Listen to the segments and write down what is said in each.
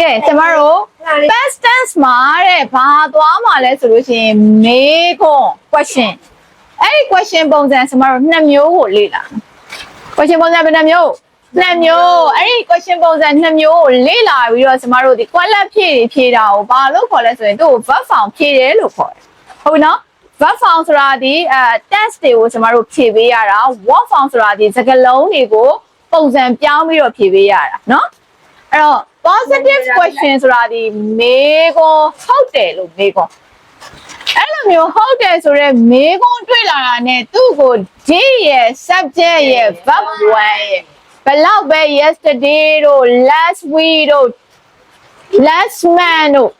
ကဲကျမတို့ past tense မှာတဲ့ဘာသွားမှာလဲဆိုလို့ရှိရင်မေးခွန်း question အဲ့ဒီ question ပုံစံကျမတို့နှစ်မျိုးကိုလေ့လာမယ် question ပုံစံဘယ်နှမျိုးနှစ်မျိုးအဲ့ဒီ question ပုံစံနှစ်မျိုးကိုလေ့လာပြီးတော့ကျမတို့ဒီ quality ဖြည့်ဖြည့်တာကိုဘာလို့ခေါ်လဲဆိုရင်သူ့ကို verb form ဖြည့်တယ်လို့ခေါ်တယ်ဟုတ်ပြီနော် verb form ဆိုတာဒီအဲ test တွေကိုကျမတို့ဖြည့်ပေးရတာ verb form ဆိုတာဒီစကားလုံးတွေကိုပုံစံပြောင်းပြီးတော့ဖြည့်ပေးရတာနော်အဲ့တော့ positive question ဆိုတာဒီမေခွန်းဟုတ်တယ်လို့မေခွန်းအဲ့လိုမျိုးဟုတ်တယ်ဆိုတော့မေခွန်းတွေ့လာတာနဲ့သူ့ကိုဒီရဲ့ subject ရဲ့ verb 1ရဲ့ဘယ်လောက်ပဲ yesterday တို့ last week တို့ last month တို့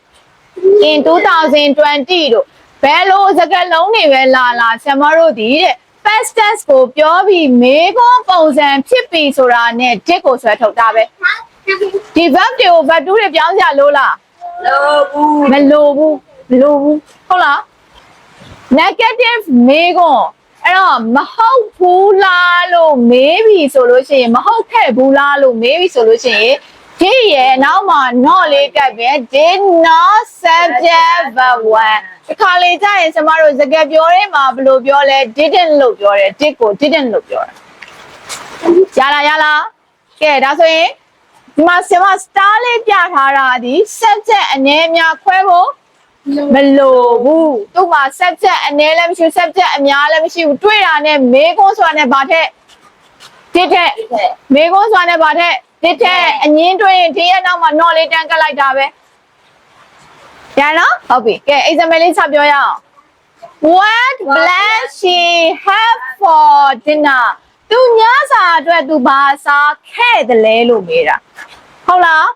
in 2020တို့ဘယ်လိုစကားလုံးတွေပဲလာလာဆရာမတို့ဒီတဲ့ past tense ကိုပြောပြီးမေခွန်းပုံစံဖြစ်ပြီဆိုတာနဲ့ did ကိုဆွဲထုတ်တာပဲ ဒီ verb တွေကို verb 2တွေပြောင်းကြလို့လားလို့ဘူးမလိုဘူးမလိုဘူးဟုတ်လား negative မေးခွန်းအဲ့တော့မဟုတ်ဘူးလားလို့မေးပြီဆိုလို့ရှိရင်မဟုတ်ခဲ့ဘူးလားလို့မေးပြီဆိုလို့ရှိရင်ဒီရဲ့နောက်မှာ not လေးကပ်ပဲ did not subject verb 1ဒီခါလေးကြာရင်ကျမတို့စကားပြောတဲ့မှာဘယ်လိုပြောလဲ didn't လို့ပြောတယ် did ကို didn't လို့ပြောတယ်ရလားရလားကဲဒါဆိုရင် ဒီမှာဆင်မ star လေးပြထားတာဒီ subject အနေအများခွဲဖို့မလိုဘူးသူ့မှာ subject အနေလည်းမရှိဘူး subject အများလည်းမရှိဘူးတွေ့တာနဲ့မေးခွန်းဆိုတာနဲ့ဗာထက်တစ်ထက်မေးခွန်းဆိုတာနဲ့ဗာထက်တစ်ထက်အငင်းတွေ့ရင်ဒီရဲ့နောက်မှာ not လေးတန်းကပ်လိုက်တာပဲရနော်ဟုတ်ပြီကဲ example လေးစပြောရအောင် What plan she have for dinner သူညစာအတွက်သူဘာစားခဲ့တယ်လဲလို့မေးတာဟုတ်လား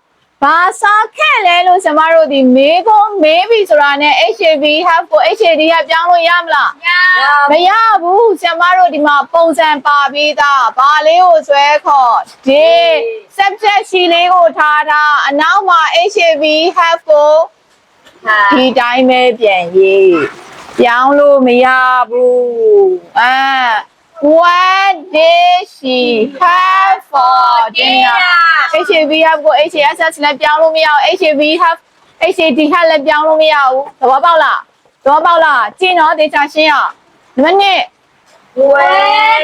ဘာစားခဲ့လဲလို့ကျမတို့ဒီမေးခွန်းမေးပြီဆိုတာနဲ့ HAV have ကို HAD ကပြောင်းလို့ရမလားမရဘူးကျမတို့ဒီမှာပုံစံပါပြီးသားဘာလေးကိုဆွဲခေါ်ဒီ subject ရှိလေးကိုထားထားအနောက်မှာ HAV have ကိုဒီတိုင်းပဲပြန်ရေးပြောင်းလို့မရဘူးအာ What did she have for dinner HAV have ကို HASS လည်းပြောင်းလို့မရဘူး HAV have HAD have လည်းပြောင်းလို့မရဘူးသဘောပေါက်လားသဘောပေါက်လားကြည့်နော်ဒေတာရှင်းရနံပါတ်1 Where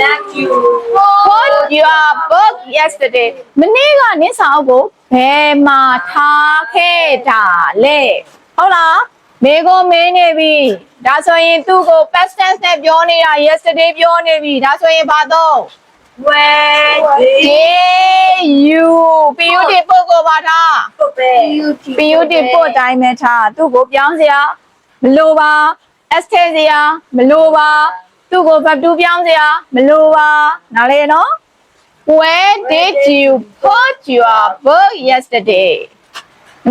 that you Put your book yesterday မနေ့ကနင်းစာအုပ်ကိုဘယ်မှာထားခဲ့တာလဲဟုတ်လား မေကိုမင်းနေပြီဒါဆိုရင်သူ့ကို past tense နဲ့ပြောနေတာ yesterday ပြောနေပြီဒါဆိုရင်ဘာတော့ Where did you ပြီးယူဒီပုတ်ကိုပါထား did ပြီးယူဒီပုတ်တိုင်းပဲထားသူ့ကိုပြောင်းစရာမလိုပါ s ထဲစရာမလိုပါသူ့ကို verb 2ပြောင်းစရာမလိုပါနားလေနော် Where did you put your book yesterday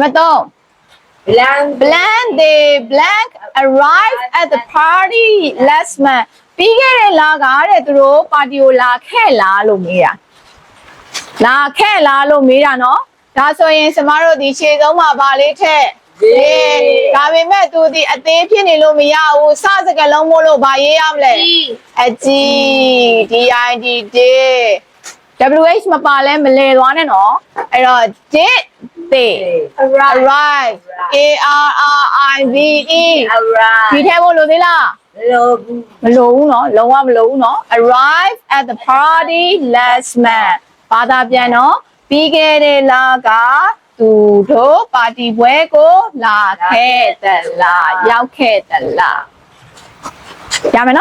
နံပါတ်3 Blank blank they blank arrived at the party last month ပြီးခဲ့တဲ့လကတဲ့သူတို့ပါတီကိုလာခဲ့လားလို့မေးတာလာခဲ့လားလို့မေးတာနော်ဒါဆိုရင်ကျမတို့ဒီခြေဆုံးမှာဗာလေးထက်ဒါပေမဲ့သူဒီအသေးဖြစ်နေလို့မရဘူးစစကလုံးမို့လို့ဗာရေးရမလဲအကြီး DID did WH မပါလဲမလဲသွားနဲ့နော်အဲ့တော့ did they arrive A R R I V E ဒီ Alright ထဲဖို့လို့သေးလား Love မလိုဘူးเนาะလုံးဝမလိုဘူးเนาะ arrive at the party last month ဘာသာပြန်တော့ပြီးခဲ့တဲ့လကသူတို့ပါတီပွဲကိုလာခဲ့သလားရောက်ခဲ့သလားရမယ်နော်